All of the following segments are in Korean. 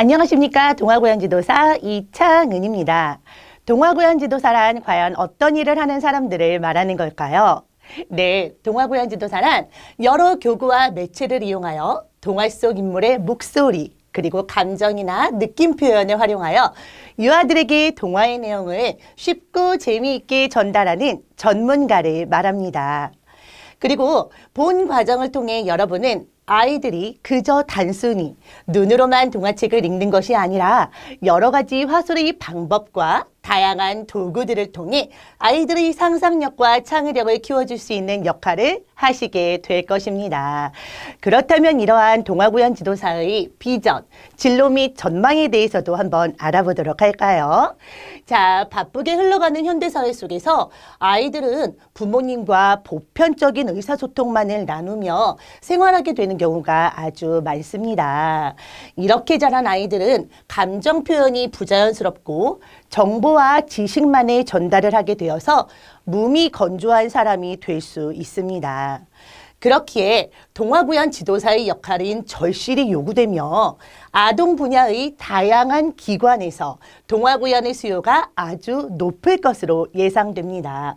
안녕하십니까. 동아고연지도사 이창은입니다. 동아고연지도사란 과연 어떤 일을 하는 사람들을 말하는 걸까요? 네, 동아고연지도사란 여러 교구와 매체를 이용하여 동화 속 인물의 목소리, 그리고 감정이나 느낌 표현을 활용하여 유아들에게 동화의 내용을 쉽고 재미있게 전달하는 전문가를 말합니다. 그리고 본 과정을 통해 여러분은 아이들이 그저 단순히 눈으로만 동화책을 읽는 것이 아니라 여러 가지 화술의 방법과 다양한 도구들을 통해 아이들의 상상력과 창의력을 키워줄 수 있는 역할을 하시게 될 것입니다. 그렇다면 이러한 동화구연 지도사의 비전, 진로 및 전망에 대해서도 한번 알아보도록 할까요? 자, 바쁘게 흘러가는 현대사회 속에서 아이들은 부모님과 보편적인 의사소통만을 나누며 생활하게 되는 경우가 아주 많습니다. 이렇게 자란 아이들은 감정 표현이 부자연스럽고 정보 와 지식만을 전달을 하게 되어서 몸이 건조한 사람이 될 수 있습니다. 그렇기에 동화구연 지도사의 역할인 절실히 요구되며 아동 분야의 다양한 기관에서 동화구연의 수요가 아주 높을 것으로 예상됩니다.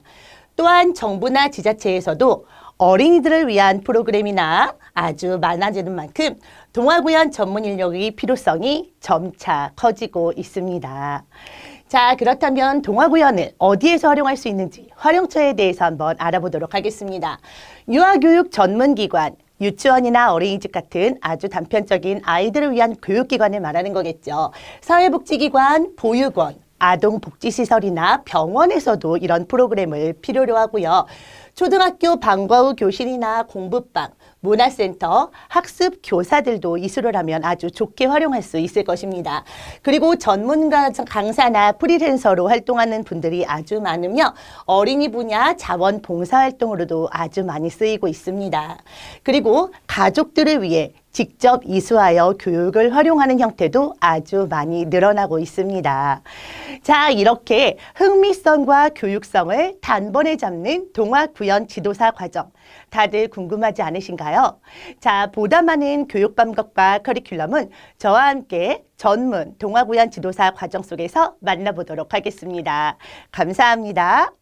또한 정부나 지자체에서도 어린이들을 위한 프로그램이나 아주 많아지는 만큼 동화구연 전문 인력의 필요성이 점차 커지고 있습니다. 자, 그렇다면 동화구연을 어디에서 활용할 수 있는지 활용처에 대해서 한번 알아보도록 하겠습니다. 유아교육 전문기관, 유치원이나 어린이집 같은 아주 단편적인 아이들을 위한 교육기관을 말하는 거겠죠. 사회복지기관, 보육원, 아동복지시설이나 병원에서도 이런 프로그램을 필요로 하고요. 초등학교 방과 후 교실이나 공부방, 문화센터, 학습 교사들도 이수를 하면 아주 좋게 활용할 수 있을 것입니다. 그리고 전문가 강사나 프리랜서로 활동하는 분들이 아주 많으며 어린이 분야 자원 봉사 활동으로도 아주 많이 쓰이고 있습니다. 그리고 가족들을 위해 직접 이수하여 교육을 활용하는 형태도 아주 많이 늘어나고 있습니다. 자, 이렇게 흥미성과 교육성을 단번에 잡는 동화 구현 지도사 과정. 다들 궁금하지 않으신가요? 자, 보다 많은 교육 방법과 커리큘럼은 저와 함께 전문 동화 구현 지도사 과정 속에서 만나보도록 하겠습니다. 감사합니다.